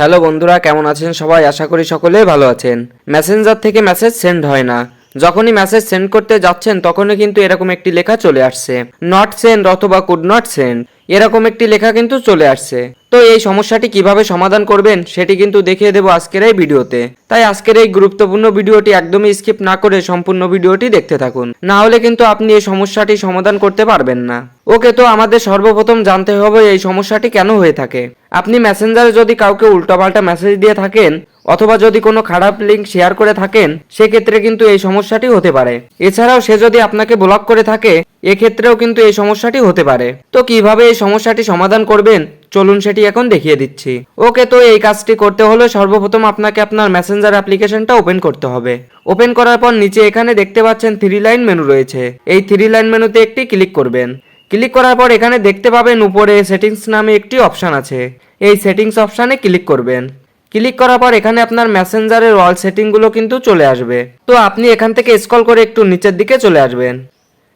Hello বন্ধুরা, কেমন আছেন সবাই? আশা করি সকলেই ভালো আছেন। মেসেঞ্জার থেকে মেসেজ সেন্ড হয় না। যখনই মেসেজ সেন্ড করতে যাচ্ছেন, তখনই কিন্তু এরকম একটি লেখা চলে আসছে। নট সেন্ড অথবা কুড নট সেন্ড এরকম একটি লেখা কিন্তু চলে আসছে। তো এই সমস্যাটি কীভাবে সমাধান করবেন সেটি কিন্তু দেখিয়ে দেবো আজকের এই ভিডিওতে। তাই আজকের এই গুরুত্বপূর্ণ ভিডিওটি একদমই স্কিপ না করে সম্পূর্ণ ভিডিওটি দেখতে থাকুন। না হলে কিন্তু আপনি এই সমস্যাটি সমাধান করতে পারবেন না। ওকে, তো আমাদের সর্বপ্রথম জানতে হবে এই সমস্যাটি কেন হয়ে থাকে। আপনি মেসেঞ্জারে যদি কাউকে উল্টোপাল্টা মেসেজ দিয়ে থাকেন অথবা যদি কোনো খারাপ লিঙ্ক শেয়ার করে থাকেন, সেক্ষেত্রে কিন্তু এই সমস্যাটি হতে পারে। এছাড়াও সে যদি আপনাকে ব্লক করে থাকে এক্ষেত্রেও কিন্তু এই সমস্যাটি হতে পারে। তো কীভাবে এই সমস্যাটি সমাধান করবেন? চলুন সেটি এখন দেখিয়ে দিচ্ছি। ওকে, তো এই কাজটি করতে হলে সর্বপ্রথম আপনাকে আপনার মেসেঞ্জার অ্যাপ্লিকেশনটা ওপেন করতে হবে। ওপেন করার পর নিচে এখানে দেখতে পাচ্ছেন থ্রি লাইন মেনু রয়েছে। এই থ্রি লাইন মেনুতে একটি ক্লিক করবেন। ক্লিক করার পর এখানে দেখতে পাবেন উপরে সেটিংস নামে একটি অপশান আছে। এই সেটিংস অপশানে ক্লিক করবেন। ক্লিক করার পর এখানে আপনার মেসেঞ্জারের অল সেটিংগুলো কিন্তু চলে আসবে। তো আপনি এখান থেকে স্ক্রল করে একটু নিচের দিকে চলে আসবেন।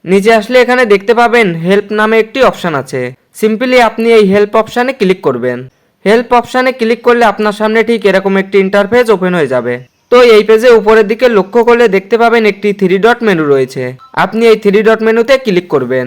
নিচে আসলে এখানে দেখতে পাবেন হেল্প নামে একটি অপশান আছে। সিম্পলি আপনি এই হেল্প অপশানে ক্লিক করবেন। হেল্প অপশানে ক্লিক করলে আপনার সামনে ঠিক এরকম একটি ইন্টারফেস ওপেন হয়ে যাবে। তো এই পেজে উপরের দিকে লক্ষ্য করলে দেখতে পাবেন একটি থ্রি ডট মেনু রয়েছে। আপনি এই থ্রি ডট মেনুতে ক্লিক করবেন।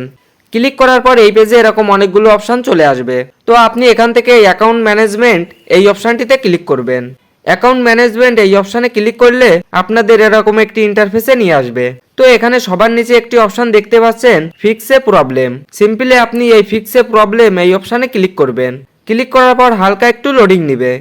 ক্লিক করার পর এই পেজে এরকম অনেকগুলো অপশান চলে আসবে। তো আপনি এখান থেকে অ্যাকাউন্ট ম্যানেজমেন্ট এই অপশানটিতে ক্লিক করবেন। অ্যাকাউন্ট ম্যানেজমেন্ট এই অপশানে ক্লিক করলে আপনাদের এরকম একটি ইন্টারফেসে নিয়ে আসবে। তো এখানে সবার নিচে একটি অপশান দেখতে পাচ্ছেন ফিক্সে প্রবলেম সিম্পলি আপনি এই ফিক্সে প্রবলেম এই অপশানে ক্লিক করবেন। ক্লিক করার পর হালকা একটু লোডিং নিবে।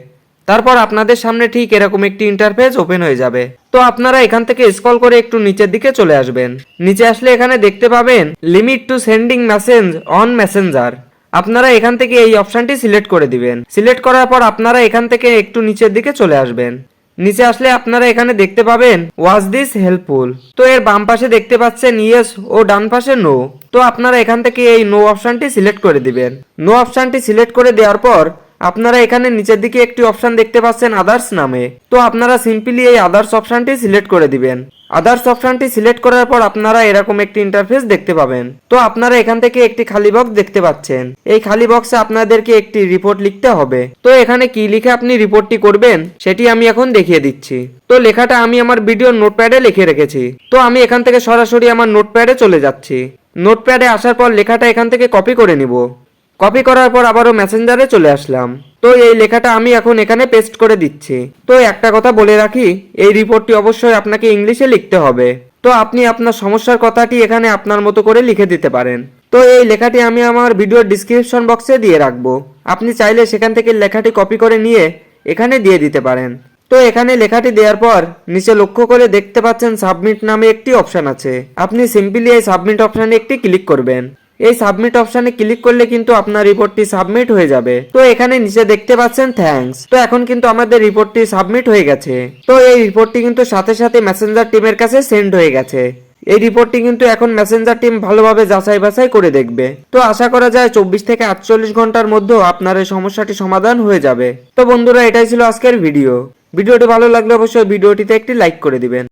তারপর আপনাদের সামনে ঠিক এরকম একটি ইন্টারফেস ওপেন হয়ে যাবে। তো আপনারা এখান থেকে স্ক্রল করে একটু নিচের দিকে চলে আসবেন। নিচে আসলে এখানে দেখতে পাবেন limit to sending message on messenger আপনারা এখান থেকে এই অপশনটি সিলেক্ট করে দিবেন। সিলেক্ট করার পর আপনারা এখান থেকে একটু নিচের দিকে চলে আসবেন। নিচে আসলে আপনারা এখানে দেখতে পাবেন ওয়াজ দিস হেল্পফুল তো এর বাম পাশে দেখতে পাচ্ছেন ইয়েস ও ডান পাশে নো তো আপনারা এখান থেকে এই নো অপশনটি সিলেক্ট করে দিবেন। নো অপশনটি সিলেক্ট করে দেওয়ার পর আপনারা এখানে নিচের দিকে একটি অপশন দেখতে পাচ্ছেন আদার্স নামে। তো আপনারা সিম্পলি এই আদার্স অপশনটি সিলেক্ট করে দিবেন। আদার্স অপশনটি সিলেক্ট করার পর আপনারা এরকম একটি ইন্টারফেস দেখতে পাবেন। তো আপনারা এখান থেকে একটি খালি বক্স দেখতে পাচ্ছেন। এই খালি বক্সে আপনাদেরকে একটি রিপোর্ট লিখতে হবে। তো এখানে কি লিখে আপনি রিপোর্টটি করবেন, সেটি আমি এখন দেখিয়ে দিচ্ছি। তো লেখাটা আমি আমার ভিডিও নোটপ্যাডে লিখে রেখেছি। তো আমি এখান থেকে সরাসরি আমার নোটপ্যাডে চলে যাচ্ছি। নোটপ্যাডে আসার পর লেখাটা এখান থেকে কপি করে নিব। কপি করার পর আবারও মেসেঞ্জারে চলে আসলাম। তো এই লেখাটা আমি এখন এখানে পেস্ট করে দিচ্ছি। তো একটা কথা বলে রাখি, এই রিপোর্টটি অবশ্যই আপনাকে ইংলিশে লিখতে হবে। তো আপনি আপনার সমস্যার কথাটি এখানে আপনার মতো করে লিখে দিতে পারেন। তো এই লেখাটি আমি আমার ভিডিওর ডিসক্রিপশন বক্সে দিয়ে রাখব। আপনি চাইলে সেখান থেকে লেখাটি কপি করে নিয়ে এখানে দিয়ে দিতে পারেন। তো এখানে লেখাটি দেওয়ার পর নিচে লক্ষ্য করে দেখতে পাচ্ছেন সাবমিট নামে একটি অপশন আছে। আপনি সিম্পলি এই সাবমিট অপশানে একটি ক্লিক করবেন। এই সাবমিট অপশানে ক্লিক করলে কিন্তু আপনার রিপোর্টটি সাবমিট হয়ে যাবে। তো এখানে নিচে দেখতে পাচ্ছেন থ্যাঙ্কস তো এখন কিন্তু আমাদের রিপোর্টটি সাবমিট হয়ে গেছে। তো এই রিপোর্টটি কিন্তু সাথে সাথে মেসেঞ্জার টিমের কাছে সেন্ড হয়ে গেছে। এই রিপোর্টটি কিন্তু এখন মেসেঞ্জার টিম ভালোভাবে যাচাই বাছাই করে দেখবে। তো আশা করা যায় চব্বিশ থেকে আটচল্লিশ ঘণ্টার মধ্যেও আপনার এই সমস্যাটি সমাধান হয়ে যাবে। তো বন্ধুরা, এটাই ছিল আজকের ভিডিও ভিডিওটি ভালো লাগলে অবশ্যই ভিডিওটিতে একটি লাইক করে দিবেন।